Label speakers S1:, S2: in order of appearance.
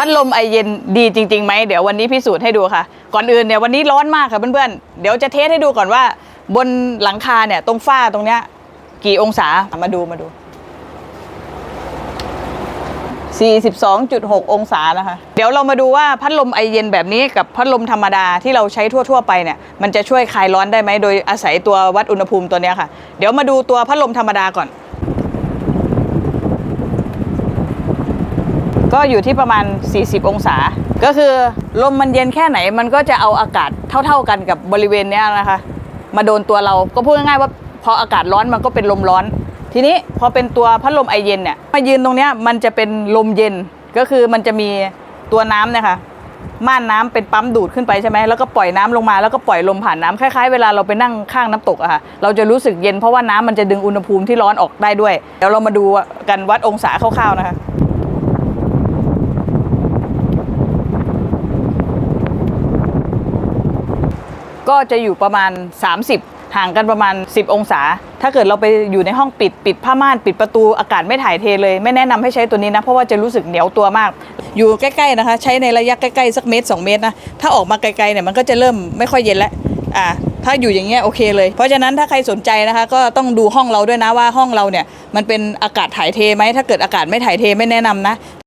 S1: พัดลมไอเย็นดีจริงๆไหมเดี๋ยววันนี้พิสูจน์ให้ดูค่ะ ก่อนอื่นเนี่ยวันนี้ร้อนมากค่ะเพื่อนๆ เดี๋ยวจะเทสให้ดูก่อนว่า บนหลังคาเนี่ยตรงฝ้าตรงเนี้ยกี่องศามาดูมาดู 42.6 องศานะคะ เดี๋ยวเรามาดูว่าพัดลมไอเย็นแบบนี้กับพัดลมธรรมดาที่เราใช้ทั่ว ๆ ไปเนี่ยมันจะช่วยคลายร้อนได้ไหมโดยอาศัยตัววัดอุณหภูมิตัวนี้ค่ะ เดี๋ยวมาดูตัวพัดลมธรรมดาก่อน ก็อยู่ที่ประมาณ 40 องศา ก็คือลมมันเย็นแค่ไหนมันก็จะเอาอากาศเท่า ๆกันกับบริเวณเนี้ยนะคะ มาโดนตัวเราก็พูดง่ายๆว่าพออากาศร้อนมันก็เป็นลมร้อน ทีนี้พอเป็นตัวพัดลมไอเย็นเนี่ยมายืนตรงเนี้ยมันจะเป็นลมเย็นก็คือมันจะมีตัวน้ำเนี่ยค่ะม่านน้ำเป็นปั๊มดูดขึ้นไปใช่ไหมแล้วก็ปล่อยน้ำลงมาแล้วก็ปล่อยลมผ่านน้ำคล้ายๆเวลาเราไปนั่งข้างน้ำตกอะค่ะเราจะรู้สึกเย็นเพราะว่าน้ำมันจะดึงอุณหภูมิที่ร้อนออกได้ด้วย เดี๋ยวเรามาดูกันวัดองศาคร่าวๆนะคะ ก็จะอยู่ประมาณ 30 ห่างกันประมาณ 10 องศา ถ้าเกิดเราไปอยู่ในห้องปิดปิดผ้าม่านปิดประตูอากาศไม่ถ่ายเทเลย ไม่แนะนำให้ใช้ตัวนี้นะ เพราะว่าจะรู้สึกเหนียวตัวมาก อยู่ใกล้ๆนะคะ ใช้ในระยะใกล้ๆสักเมตร 2 เมตรนะ ถ้าออกมาไกลๆเนี่ยมันก็จะเริ่มไม่ค่อยเย็นแล้วอ่าถ้าอยู่อย่างเงี้ยโอเคเลย เพราะฉะนั้นถ้าใครสนใจนะคะ ก็ต้องดูห้องเราด้วยนะว่าห้องเราเนี่ยมันเป็นอากาศถ่ายเทไหมถ้าเกิดอากาศไม่ถ่ายเทไม่แนะนำนะ